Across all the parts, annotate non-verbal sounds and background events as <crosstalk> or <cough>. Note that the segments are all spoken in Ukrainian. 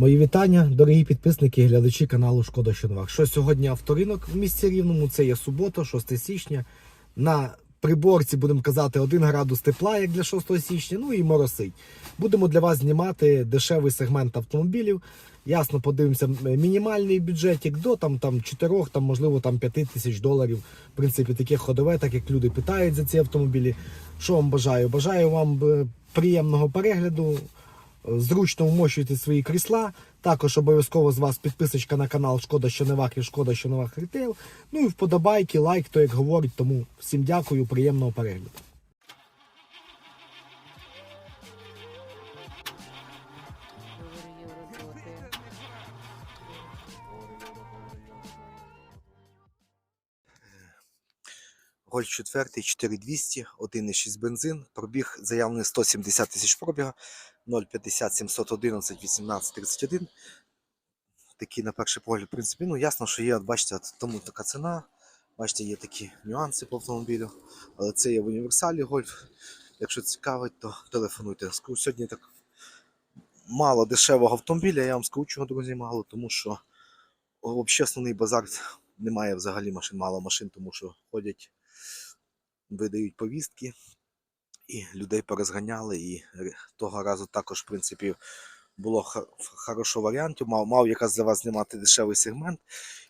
Мої вітання, дорогі підписники і глядачі каналу Шкода що новах. Що сьогодні авторинок в місті Рівному, це є субота, 6 січня. На приборці, будемо казати, 1 градус тепла, як для 6 січня, ну і моросить. Будемо для вас знімати дешевий сегмент автомобілів. Ясно, подивимося, мінімальний бюджетик до там, там 4, там, можливо, там 5 тисяч доларів. В принципі, таке ходове, так як люди питають за ці автомобілі. Що вам бажаю? Бажаю вам е, приємного перегляду. Зручно вмощуйте свої крісла. Також обов'язково з вас підписочка на канал Шкода що Новак і Шкода що Новак Рітейл. Ну і вподобайки, лайк, то як говорить. Тому всім дякую, приємного перегляду. Голь 4, 4200, 1,6 бензин, пробіг заявлений 170 тисяч пробіга, 050 711 18 31. Такі на перший погляд, в принципі, ну ясно, що є, бачите, тому така ціна. Бачите, є такі нюанси по автомобілю, але це є в універсалі гольф. Якщо цікавить, то телефонуйте. Сьогодні так мало дешевого автомобіля, я вам скажу, чого, друзі, мало, тому що общественний базар немає взагалі машин, мало машин, тому що ходять видають повістки, і людей порозганяли. І того разу також, в принципі, було хорошо варіантів. Мав, мав якраз для вас знімати дешевий сегмент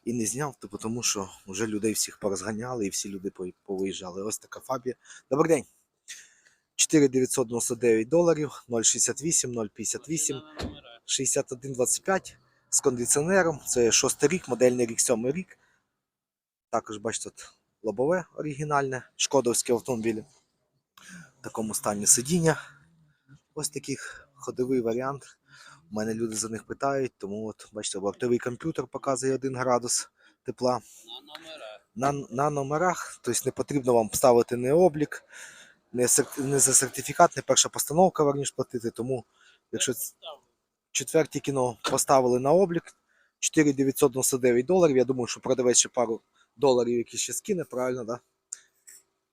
і не зняв, типу, тому що вже людей всіх порозганяли і всі люди повиїжджали. Ось така фабія. Добрий день. 4999 доларів, 068, 058, 6125 з кондиціонером. Це шостий рік, модельний рік, сьомий рік. Також бачите, тут лобове оригінальне, шкодовські автомобілі. В такому стані сидіння. Ось таких ходовий варіант. У мене люди за них питають, тому от бачите, бортовий комп'ютер показує 1 градус тепла. На, на номерах, тобто не потрібно вам ставити не облік, не, не за сертифікат, не перша постановка верніше платити. Тому, якщо четверті кіно поставили на облік 4999 доларів, я думаю, що продавець ще пару доларів, які ще скине, правильно, да?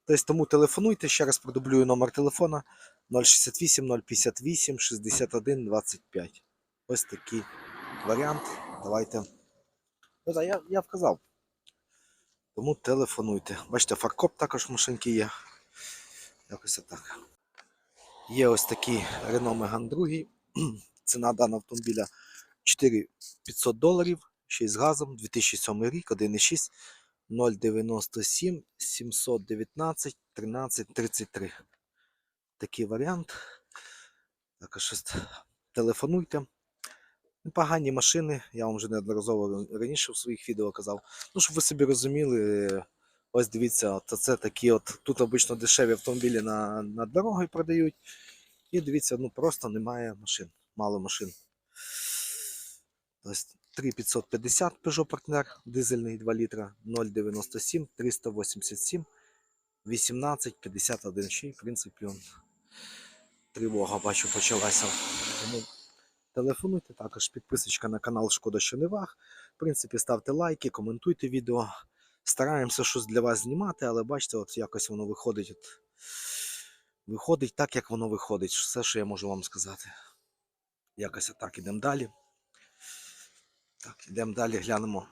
Тобто тому телефонуйте, ще раз продублюю номер телефона 068 058 61 25. Ось такий варіант. Давайте. Ну, я, я вказав. Тому телефонуйте. Бачите, фаркоп також в машинки є. Якось отак. Є ось такий Renault Megane 2. <clears throat> Ціна даного автомобіля 4500 доларів. Ще й з газом. 2007 рік, 1,6. 097 719 13 33. Такий варіант. Також телефонуйте. Непогані машини, я вам вже неодноразово раніше в своїх відео казав. Ну, щоб ви собі розуміли, ось дивіться, от це такі от. Тут обично дешеві автомобілі на, на дорогу продають. І дивіться, ну просто немає машин, мало машин. Тобто 3550 Peugeot Partner, дизельний 2 літра, 097 387 18 51. Ще й, в принципі, он, тривога, бачу, почалася. Тому телефонуйте, також підписочка на канал Шкода що не ваг. В принципі, ставте лайки, коментуйте відео. Стараємося щось для вас знімати, але бачите, от якось воно виходить. От, виходить так, як воно виходить. Все, що я можу вам сказати. Якось отак ідемо далі. Так, йдемо далі, глянемо.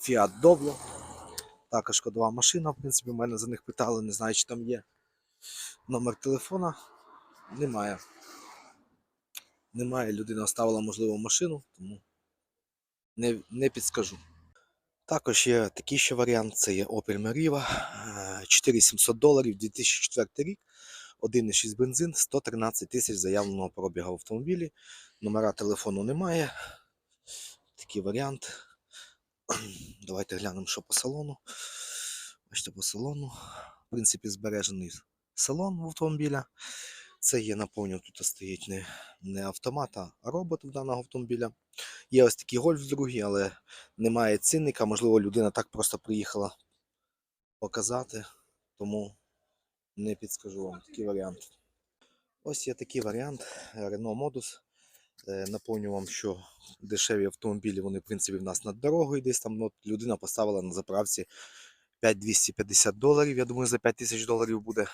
Fiat Doblo. Також кодова машина, в принципі, в мене за них питали, не знаю, чи там є номер телефона. Немає. Немає, людина оставила, можливо, машину, тому не, не підскажу. Також є такий ще варіант, це є Opel Meriva, е, 4700 доларів, 2004 рік, 1,6 бензин, 113 тисяч заявленого пробігу в автомобілі. Номера телефону немає. Такий варіант. <clears throat> Давайте глянемо, що по салону. Бачите, по салону. В принципі, збережений салон в автомобіля. Це є, напевно, тут стоїть не, не автомат, а робот в даного автомобіля. Є ось такий гольф другий, але немає цінника. Можливо, людина так просто приїхала показати, тому не підскажу вам такий варіант. Ось є такий варіант Renault Modus. Е, Напомню вам, що дешеві автомобілі, вони, в принципі, в нас над дорогою десь там. ну, людина поставила на заправці 5250 доларів. Я думаю, за 5000 доларів буде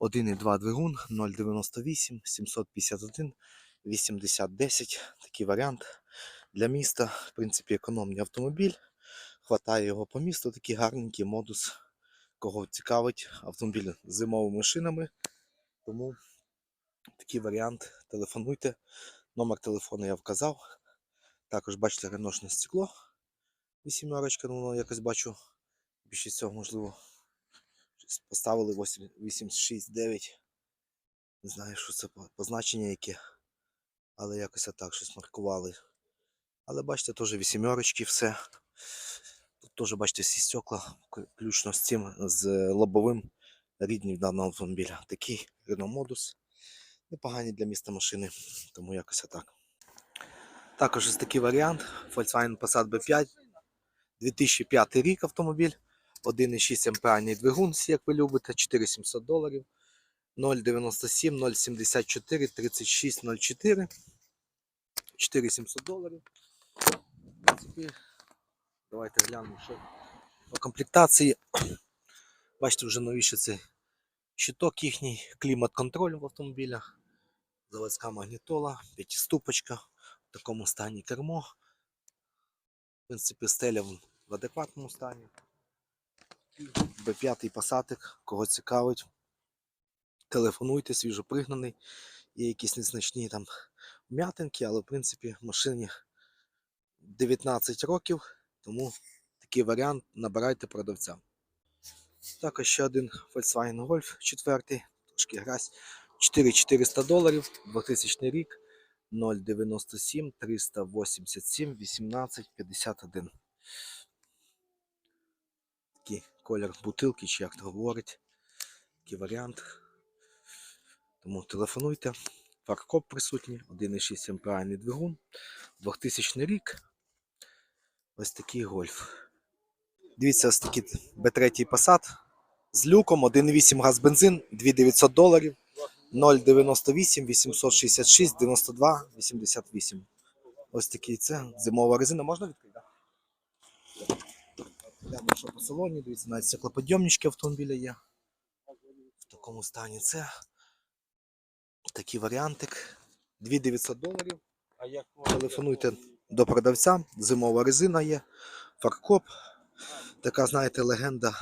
1,2 двигун, 098, 751, 8010. Такий варіант. Для міста, в принципі, економний автомобіль. Хватає його по місту, такий гарненький модус. Кого цікавить автомобіль зимовими шинами. Тому такий варіант. Телефонуйте. Номер телефону я вказав. Також бачите реношне стекло. Вісімерочка, ну воно якось бачу. Більшість цього можливо. Поставили 8, 8, 6, 9. Не знаю, що це позначення яке. Але якось так щось маркували. Але бачите, теж вісімерочки, все. Тут теж бачите всі стекла, включно з цим, з лобовим рідні в даного автомобіля. Такий Modus. Непогані для міста машини, тому якось так. Також ось такий варіант. Volkswagen Passat B5. 2005 рік автомобіль. 1,6 амперний двигун, як ви любите, 4700 доларів. 0,97, 0,74, 36,04. 4700 доларів. Давайте глянемо, що по комплектації. Бачите, вже новіше цей щиток їхній, клімат-контроль в автомобілях, заводська магнітола, п'ятиступочка, в такому стані кермо. В принципі, стеля в адекватному стані. Б5 пасатик, кого цікавить. Телефонуйте, свіжопригнаний. Є якісь незначні там вм'ятинки, але в принципі машині 19 років, тому такий варіант набирайте продавця. Також ще один Volkswagen Golf 4, трошки грязь, 4400 доларів, 2000 рік, 097 387 18 51. Такий колір бутилки, чи як то говорить. Такий варіант. Тому телефонуйте. Фаркоп присутній, 1,6 амперний двигун, 2000 рік. Ось такий гольф. Дивіться, ось такий B3 Passat з люком, 1,8 газ бензин, 2900 доларів, 0,98, 866, 92, 88. Ось такий це. Зимова резина. Можна відкрити? Глянемо, що по салоні, дивіться, навіть стеклоподйомнички автомобіля є. В такому стані це. Такий варіантик. 2900 доларів. Телефонуйте до продавця. Зимова резина є. Фаркоп. Така, знаєте, легенда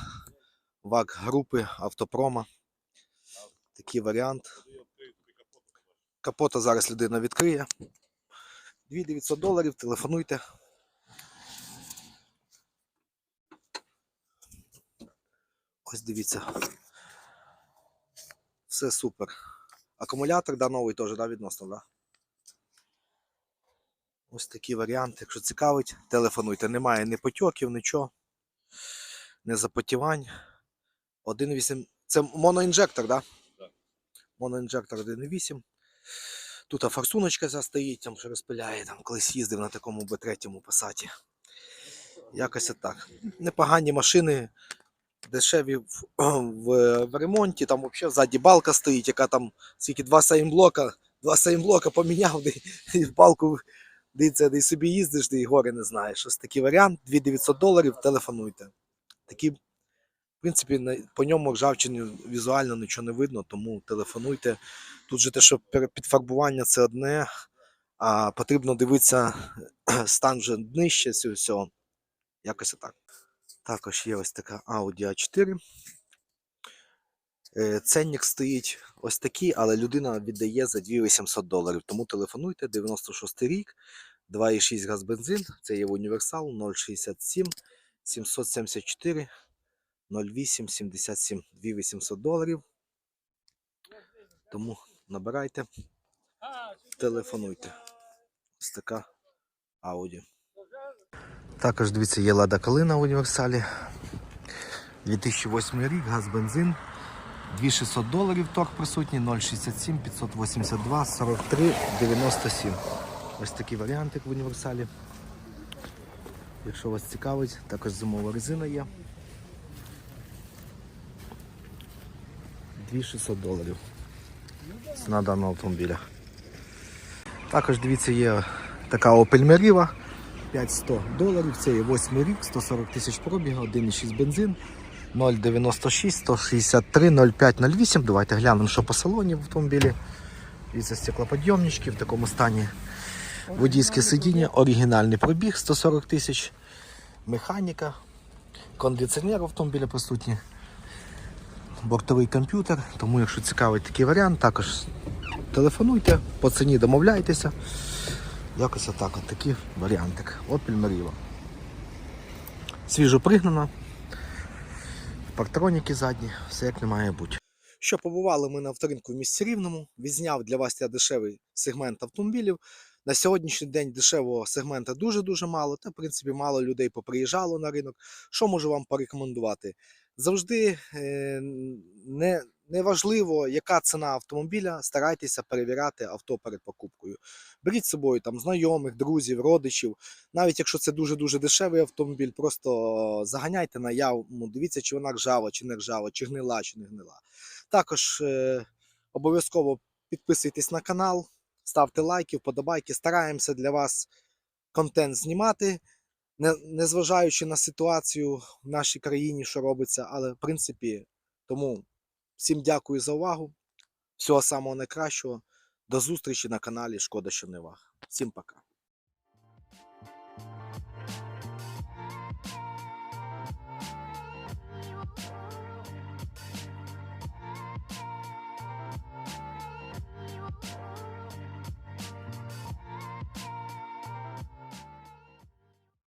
ВАК групи автопрома. Такий варіант. Капота зараз людина відкриє. 2900 доларів, телефонуйте. Ось дивіться. Все супер. Акумулятор да, новий теж, да, відносно, да? Ось такий варіант. Якщо цікавить, телефонуйте. Немає ні потьоків, нічого, не запотівань. 1,8. Це моноінжектор, так? Моноінжектор 1,8. Тут форсуночка ця стоїть, там що розпиляє, там колись їздив на такому Б3 пасаті. Якось так. Непогані машини, дешеві в, в, в ремонті, там взагалі ззаді балка стоїть, яка там скільки два сеймблока, два сеймблока поміняв, <laughs> і балку дивиться, де собі їздиш, де і гори не знаєш. Ось такий варіант, 2900 доларів, телефонуйте. Такі, в принципі, по ньому ржавчини візуально нічого не видно, тому телефонуйте. Тут же те, що підфарбування це одне, а потрібно дивитися <clears throat> стан вже нижче цього всього. Якось так. Також є ось така Audi A4. Е, Ценник стоїть ось такий, але людина віддає за 2800 доларів. Тому телефонуйте, 96 рік, 2,6 газ бензин, це є універсал 067 774 08 77 2800 доларів. Тому набирайте, телефонуйте. Ось така Audi. Також дивіться, є Лада Калина в універсалі. 2008 рік, газ бензин. 2600 доларів торг присутній, 067 582 43 97. Ось такий варіантик в універсалі. Якщо вас цікавить, також зимова резина є. 2600 доларів. Ціна даного автомобіля. Також дивіться, є така Opel Meriva 5100 доларів. Це є 8 рік, 140 тисяч пробігу, 1,6 бензин. 0,96, 163, 05, 08. Давайте глянемо, що по салоні в автомобілі. Дивіться, стеклоподйомнички в такому стані. Водійське сидіння, оригінальний пробіг 140 тисяч, механіка, кондиціонер в автомобіля присутній, бортовий комп'ютер. Тому, якщо цікавий такий варіант, також телефонуйте, по ціні домовляйтеся. Якось отак, от такий варіантик. Opel Meriva. Свіжо пригнана. Парктроніки задні, все як не має бути. Що побували ми на авторинку в місті Рівному, відзняв для вас я дешевий сегмент автомобілів. На сьогоднішній день дешевого сегмента дуже-дуже мало, та в принципі мало людей поприїжджало на ринок. Що можу вам порекомендувати? Завжди е, не, не важливо, яка ціна автомобіля, старайтеся перевіряти авто перед покупкою. Беріть з собою там знайомих, друзів, родичів. Навіть якщо це дуже-дуже дешевий автомобіль, просто заганяйте на яву, дивіться, чи вона ржава, чи не ржава, чи гнила, чи не гнила. Також е, обов'язково підписуйтесь на канал, ставте лайки, вподобайки. Стараємося для вас контент знімати, не, незважаючи на ситуацію в нашій країні, що робиться. Але в принципі, тому всім дякую за увагу. Всього самого найкращого. До зустрічі на каналі Шкода, що не ваг. Всім пока.